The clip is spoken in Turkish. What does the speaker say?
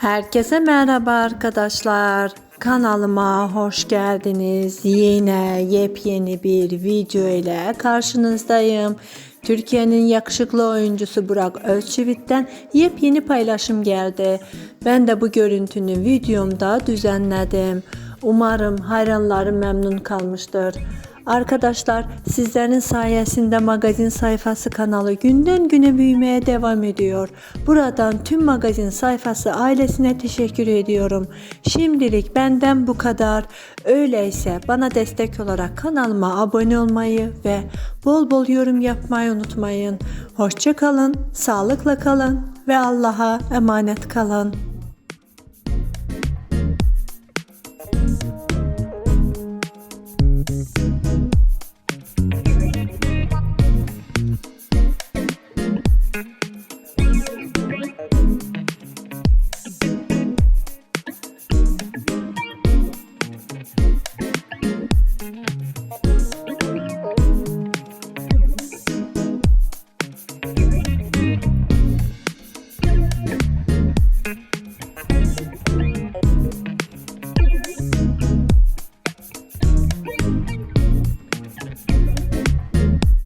Herkese merhaba arkadaşlar. Kanalıma hoş geldiniz. Yine yepyeni bir video ile karşınızdayım. Türkiye'nin yakışıklı oyuncusu Burak Özçivit'ten yepyeni paylaşım geldi. Ben de bu görüntünü videomda düzenledim. Umarım hayranlarım memnun kalmıştır. Arkadaşlar sizlerin sayesinde magazin sayfası kanalı günden güne büyümeye devam ediyor. Buradan tüm magazin sayfası ailesine teşekkür ediyorum. Şimdilik benden bu kadar. Öyleyse bana destek olarak kanalıma abone olmayı ve bol bol yorum yapmayı unutmayın. Hoşça kalın, sağlıkla kalın ve Allah'a emanet kalın.